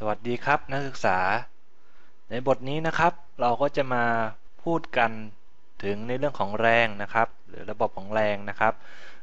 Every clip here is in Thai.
สวัสดีครับนักศึกษา ในบทนี้นะครับ เราก็จะมาพูดกันถึงในเรื่องของแรงนะครับ หรือระบบของแรงนะครับ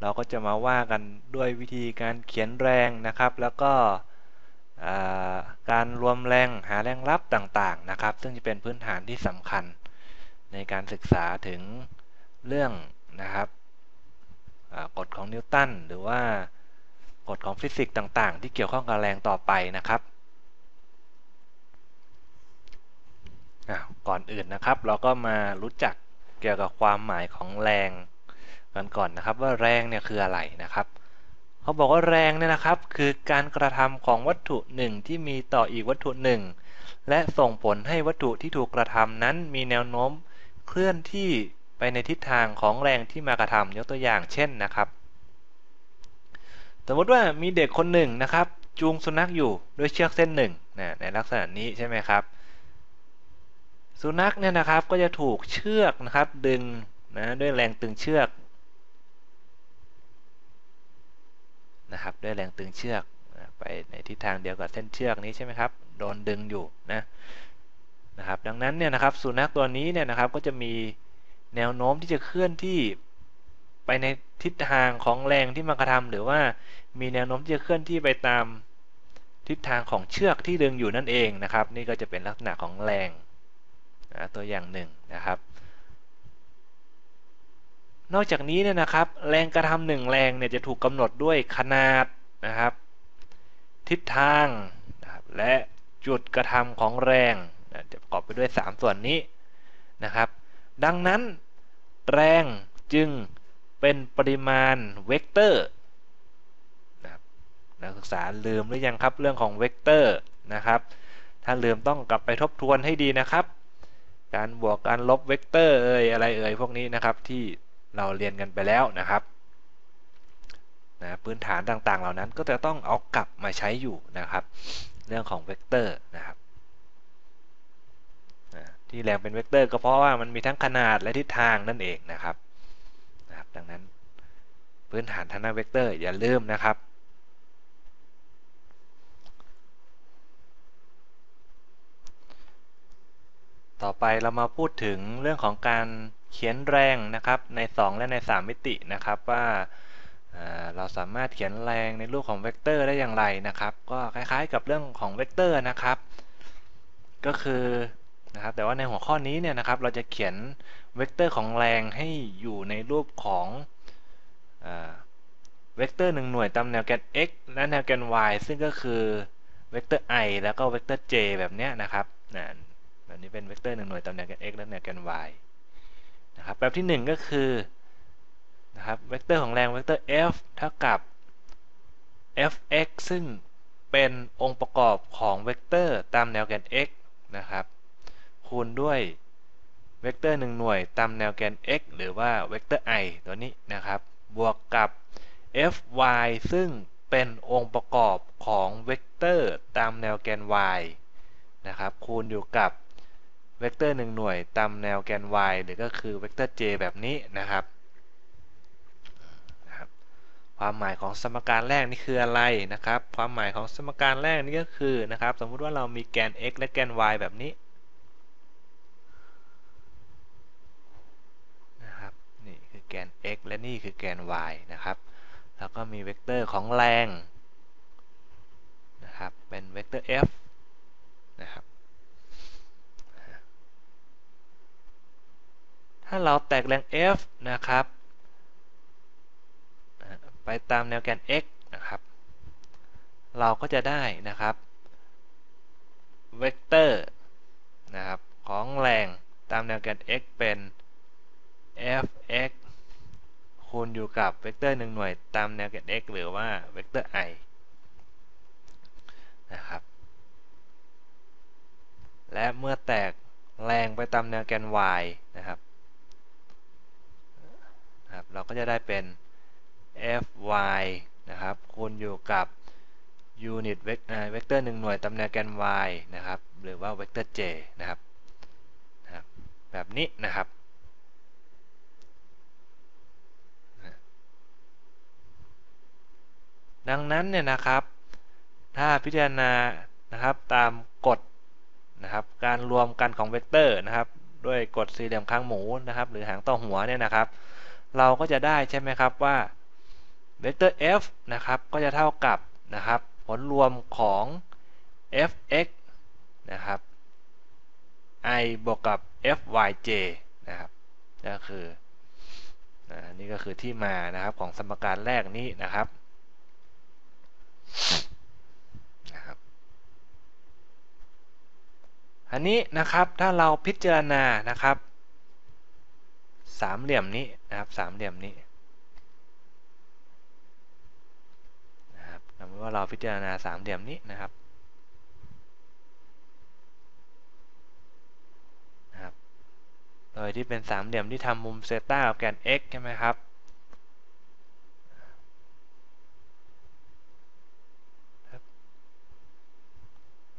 เราก็จะมาว่ากันด้วยวิธีการเขียนแรงนะครับ แล้วก็การรวมแรงหาแรงรับต่างๆนะครับ ซึ่งจะเป็นพื้นฐานที่สำคัญ ในการศึกษาถึงเรื่องนะครับกฎของนิวตันหรือว่ากฎของฟิสิกส์ต่างๆ ที่เกี่ยวข้องกับแรงต่อไปนะครับ ก่อนอื่นนะครับ เราก็มารู้จักเกี่ยวกับความหมายของแรงกันก่อนนะครับ ว่าแรงเนี่ยคืออะไรนะครับเขาบอกว่าแรงเนี่ยนะครับคือการกระทำของวัตถุหนึ่งที่มีต่ออีกวัตถุหนึ่งและส่งผลให้วัตถุที่ถูกกระทำนั้นมีแนวโน้มเคลื่อนที่ไปในทิศทางของแรงที่มากระทำยกตัวอย่างเช่นนะครับสมมติว่ามีเด็กคนหนึ่งนะครับ จูงสุนัขอยู่ด้วยเชือกเส้นหนึ่งนะในลักษณะนี้ใช่ไหมครับ สุนัขเนี่ยนะครับก็จะถูกเชือกนะครับดึงนะด้วยแรงตึงเชือกนะครับด้วยแรงตึงเชือกไปในทิศทางเดียวกับเส้นเชือกนี้ใช่ไหมครับโดนดึงอยู่นะนะครับดังนั้นเนี่ยนะครับสุนัขตัวนี้เนี่ยนะครับก็จะมีแนวโน้มที่จะเคลื่อนที่ไปในทิศทางของแรงที่มากระทำหรือว่ามีแนวโน้มที่จะเคลื่อนที่ไปตามทิศทางของเชือกที่ดึงอยู่นั่นเองนะครับ นี่ก็จะเป็นลักษณะของแรง ตัวอย่างหนึ่งนะครับ นอกจากนี้เนี่ยนะครับ แรงกระทำหนึ่งแรงเนี่ยจะถูกกำหนดด้วยขนาดนะครับ ทิศทางนะครับและจุดกระทำของแรงจะประกอบไปด้วย 3 ส่วนนี้นะครับ ดังนั้น แรงจึงเป็นปริมาณเวกเตอร์นะครับนักศึกษาลืมหรือยังครับเรื่องของเวกเตอร์นะครับ ถ้าลืมต้องกลับไปทบทวนให้ดีนะครับ การบวกการลบเวกเตอร์เอ่ยอะไรเอ่ยพวกนี้นะครับที่เราเรียนกันไปแล้วนะครับนะพื้นฐานต่างๆ เหล่านั้นก็จะต้องเอากลับมาใช้อยู่นะครับ เรื่องของเวกเตอร์นะครับที่แรงเป็นเวกเตอร์ก็เพราะว่ามันมีทั้งขนาดและทิศทางนั่นเองนะครับนะครับ ดังนั้นพื้นฐานทางด้านเวกเตอร์อย่าลืมนะครับ ต่อไปเรามาพูดถึงเรื่องของการเขียนแรงนะครับใน 2 และใน 3 มิตินะครับว่าเราสามารถเขียนแรงในรูปของเวกเตอร์ได้อย่างไรนะครับ ก็คล้ายๆกับเรื่องของเวกเตอร์นะครับ ก็คือนะครับแต่ว่าในหัวข้อนี้เนี่ยนะครับเราจะเขียนเวกเตอร์ของแรงให้อยู่ในรูปของเวกเตอร์หนึ่งหน่วยตามแนวแกน x และแนวแกน y ซึ่งก็คือเวกเตอร์ i แล้วก็เวกเตอร์ j แบบนี้นะครับ แบบนี้เป็นเวกเตอร์หนึ่งหน่วยตามแนวแกน x และแนวแกน y นะครับแบบที่ 1 ก็คือนะครับเวกเตอร์ของแรงเวกเตอร์ f เท่ากับ fx ซึ่งเป็นองค์ประกอบของเวกเตอร์ตามแนวแกน x นะครับคูณด้วยเวกเตอร์หนึ่งหน่วยตามแนวแกน x หรือว่าเวกเตอร์ i ตัวนี้นะครับ บวกกับ fy ซึ่งเป็นองค์ประกอบของเวกเตอร์ตามแนวแกน y นะครับคูณอยู่กับ เวกเตอร์หนึ่งหน่วยตามแนวแกน y หรือก็คือเวกเตอร์ j แบบนี้นะครับ ความหมายของสมการแรกนี่คืออะไรนะครับ ความหมายของสมการแรกนี่ก็คือนะครับ สมมุติว่าเรามีแกน x และแกน y แบบนี้นะครับนี่คือแกน x และนี่คือแกน y นะครับ แล้วก็มีเวกเตอร์ของแรงนะครับเป็นเวกเตอร์ f นะครับ ถ้าเราแตกแรง F นะครับ ไปตามแนวแกน x นะครับ เราก็จะได้นะครับ เวกเตอร์นะครับของแรงตามแนวแกน x เป็น fx คูณอยู่กับเวกเตอร์หนึ่งหน่วยตามแนวแกน x หรือว่าเวกเตอร์ i นะครับ และเมื่อแตกแรงไปตามแนวแกน y นะครับ ครับ เราก็จะได้เป็น fy นะครับคูณอยู่กับยูนิตเวกเตอร์หนึ่งหน่วยตำแหน่งแกน y นะครับ หรือว่าเวกเตอร์ j นะครับ แบบนี้นะครับดังนั้นเนี่ยนะครับ ถ้าพิจารณานะครับตามกฎนะครับ การรวมกันของเวกเตอร์นะครับ ด้วยกฎสี่เหลี่ยมคางหมูนะครับ หรือหางต่อหัวเนี่ยนะครับ เราก็จะได้ใช่ไหมครับว่าเวกเตอร์ f นะครับก็จะเท่ากับนะครับผลรวมของ f(x) นะครับ i บวกกับ fyj นะครับก็คือนี่ก็คือที่มานะครับของสมการแรกนี้นะครับนะครับอันนี้นะครับถ้าเราพิจารณานะครับ สามเหลี่ยมนี้นะครับสามเหลี่ยมนี้นะครับสมมติว่าเราพิจารณาสามเหลี่ยมนี้นะครับนะครับ โดยที่เป็นสามเหลี่ยมที่ทำมุมเซต้ากับแกน x ใช่ไหมครับ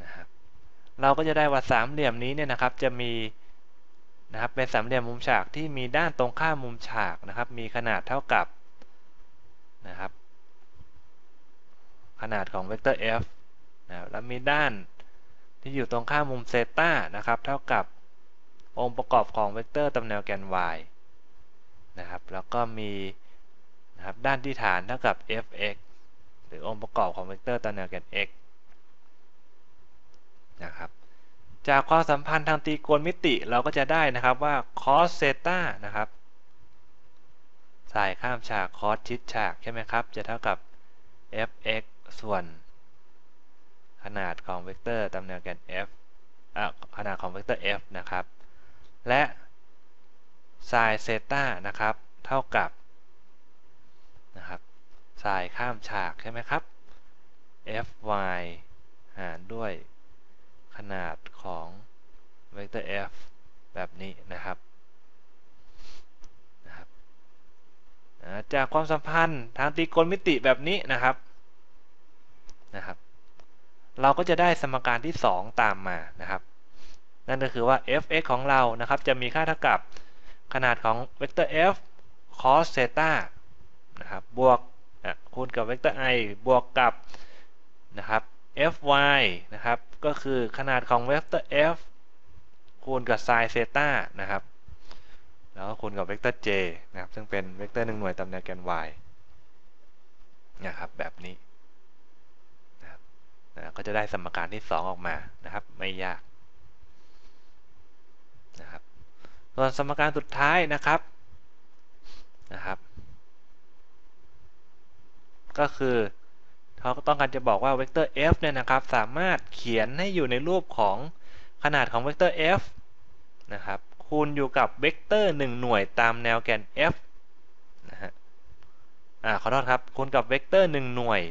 นะครับเราก็จะได้ว่าสามเหลี่ยมนี้เนี่ยนะครับจะมี นะครับเป็นสามเหลี่ยมมุมฉากที่มีด้านตรงข้ามมุมฉากนะครับ มีขนาดเท่ากับนะครับ ขนาดของเวกเตอร์ f นะครับแล้วมีด้านที่อยู่ตรงข้ามมุมเซต้านะครับ เท่ากับองค์ประกอบของเวกเตอร์ตำแหน่งแกน y นะครับ แล้วก็มีนะครับด้านที่ฐานเท่ากับ fx หรือองค์ประกอบของเวกเตอร์ตำแหน่งแกน x นะครับ จากความสัมพันธ์ทางตรีโกณมิติเราก็จะได้นะครับว่า cos เซตานะครับสายข้ามฉาก cos ชิดฉากใช่ไหมครับ จะเท่ากับ fx ส่วน ขนาดของเวกเตอร์ตำแหน่งแกน f ขนาดของเวกเตอร์ f นะครับ และ sin เซตานะครับ เท่ากับนะครับ sin ข้ามฉากใช่ไหมครับ fy หารด้วย ขนาดของเวกเตอร์ f แบบนี้นะครับนะครับจากความสัมพันธ์ทางตรีโกณมิติแบบนี้นะครับนะครับ เราก็จะได้สมการที่ 2 ตามมานะครับ นั่นก็คือว่า f(x) ของเรานะครับ จะมีค่าเท่ากับขนาดของเวกเตอร์ f cos เซตานะครับบวกคูณกับเวกเตอร์ i บวกกับนะครับ fy นะครับ ก็คือขนาดของเวกเตอร์ f คูณกับ sin เซตานะครับ แล้วก็คูณกับเวกเตอร์ j นะครับ ซึ่งเป็นเวกเตอร์หนึ่งหน่วยตำแหน่งแกน y นะครับ แบบนี้นะครับก็จะได้สมการที่ 2 ออกมานะครับ ไม่ยากนะครับส่วนสมการสุดท้ายนะครับนะครับ ก็คือ เขาต้องการจะบอกว่าเวกเตอร์ f เนี่ยนะครับ สามารถเขียนให้อยู่ในรูปของขนาดของเวกเตอร์ f นะครับคูณอยู่กับเวกเตอร์1หน่วยตามแนวแกน f นะฮะอ่าขอโทษครับคูณกับเวกเตอร์1หน่วย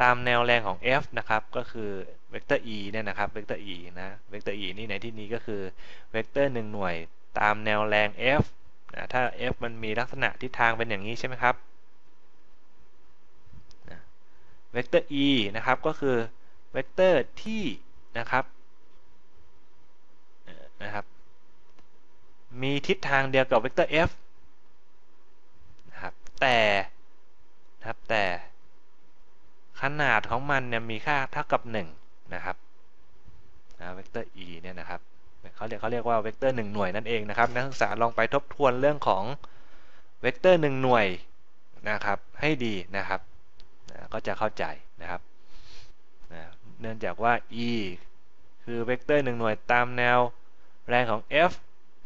ตามแนวแรงของ f นะครับ ก็คือเวกเตอร์ e เนี่ยนะครับ เวกเตอร์ e นะ เวกเตอร์ e นี่ในที่นี้ก็คือ เวกเตอร์1หน่วยตามแนวแรง f นะถ้า f มันมีลักษณะทิศทางเป็นอย่างนี้ใช่ไหมครับ เวกเตอร์ e นะครับก็คือเวกเตอร์ที่นะครับนะครับ มีทิศทางเดียวกับเวกเตอร์ f นะครับแต่นะครับแต่ขนาดของมันเนี่ยมีค่าเท่ากับ 1 นะครับนะเวกเตอร์ e เนี่ยนะครับเขาเรียกเขาเรียกว่าเวกเตอร์ 1 หน่วยนั่นเองนะครับนักศึกษาลองไปทบทวนเรื่องของเวกเตอร์ 1 หน่วยนะครับให้ดีนะครับ ก็จะเข้าใจนะครับนะเนื่องจากว่า e คือเวกเตอร์1หน่วยตามแนวแรงของ f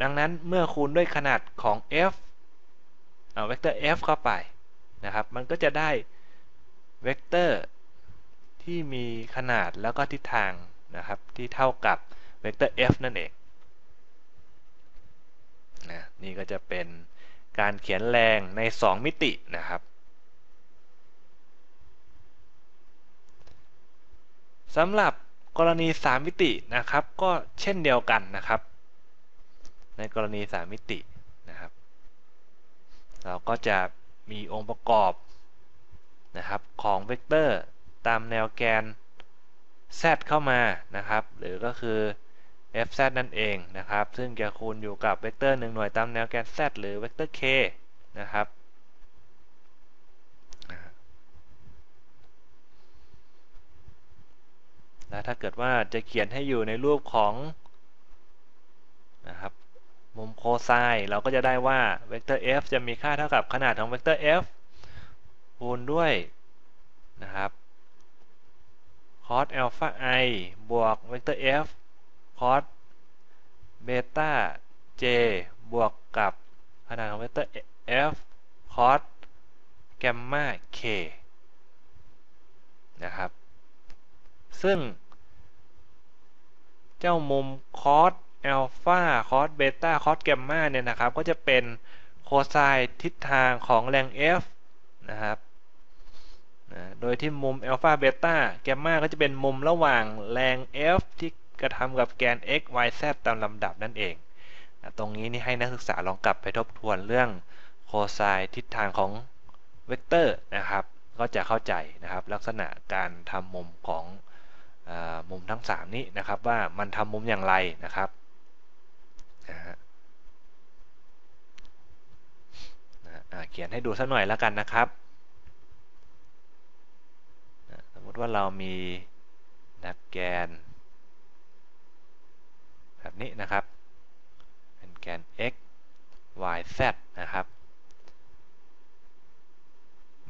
ดังนั้นเมื่อคูณด้วยขนาดของ f เอาเวกเตอร์ f เข้าไปนะครับ มันก็จะได้เวกเตอร์ที่มีขนาดแล้วก็ทิศทางนะครับที่เท่ากับเวกเตอร์ f นั่นเองนะนี่ก็จะเป็นการเขียนแรงใน 2 มิตินะครับ สำหรับกรณี 3 มิตินะครับ ก็เช่นเดียวกันนะครับ ในกรณี 3 มิตินะครับ เราก็จะมีองค์ประกอบนะครับของเวกเตอร์ตามแนวแกน z เข้ามานะครับ หรือก็คือ fz นั่นเองนะครับ ซึ่งจะคูณอยู่กับเวกเตอร์1หน่วยตามแนวแกน z หรือเวกเตอร์ k นะครับ แล้วถ้าเกิดว่าจะเขียนให้อยู่ในรูปของนะครับมุมโคไซน์เราก็จะได้ว่าเวกเตอร์ f จะมีค่าเท่ากับขนาดของเวกเตอร์ f คูณด้วยนะครับ cos alpha i บวกเวกเตอร์ f cos เบต้า j บวกกับขนาดของเวกเตอร์ f cos แกมมา k นะครับ ซึ่ง เจ้ามุม cos อัลฟาคอสเบต้าคอสแกมมาเนี่ยนะครับ ก็จะเป็นโคไซน์ทิศทางของแรง f นะครับโดยที่มุมอัลฟาเบต้าแกมมาก็จะเป็นมุมระหว่างแรง f ที่กระทำกับแกน x y z ตามลำดับนั่นเอง ตรงนี้นี่ให้นักศึกษาลองกลับไปทบทวนเรื่องโคไซน์ทิศทางของเวกเตอร์นะครับ ก็จะเข้าใจนะครับ ลักษณะการทำมุมของ มุมทั้ง 3 นี้นะครับว่ามันทำมุมอย่างไรนะครับเขียนให้ดูสักหน่อยแล้วกันนะครับ สมมติว่าเรามีนักแกน แบบนี้นะครับ เป็นแกน x y z นะครับ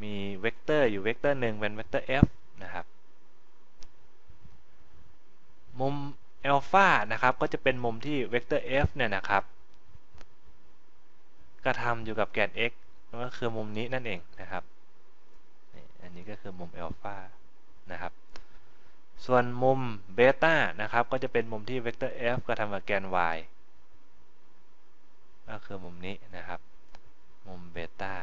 มีเวกเตอร์อยู่เวกเตอร์หนึ่งเป็นเวกเตอร์ f นะครับ มุมเอลฟานะครับก็จะเป็นมุมที่เวกเตอร์ f เนี่ยนะครับกระทำอยู่กับแกน x ก็คือมุมนี้นั่นเองนะครับอันนี้ก็คือมุมเอลฟานะครับส่วนมุมเบต้านะครับก็จะเป็นมุมที่เวกเตอร์ f กระทำกับแกน y ก็คือมุมนี้นะครับ มุมเบต้า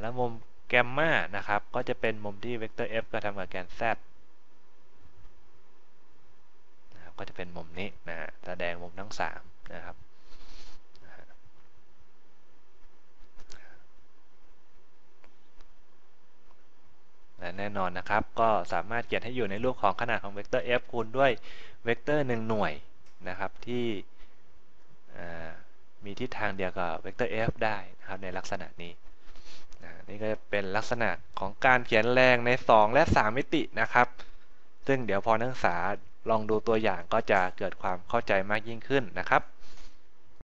แล้วมุมแกมมานะครับก็จะเป็นมุมที่เวกเตอร์ f กระทำกับแกน z ก็จะเป็นมุมนี้นะฮะแสดงมุมทั้ง 3 นะครับและแน่นอนนะครับ ก็สามารถเขียนให้อยู่ในรูปของขนาดของเวกเตอร์ f คูณด้วยเวกเตอร์ 1 หน่วยนะครับที่มีทิศทางเดียวกับเวกเตอร์ f ได้นะครับในลักษณะนี้นี่ก็จะเป็นลักษณะของการเขียนแรงใน 2 และ 3 มิตินะครับ ซึ่งเดี๋ยวพอนักศึกษา ลองดูตัวอย่างก็จะเกิดความเข้าใจมากยิ่งขึ้นนะครับ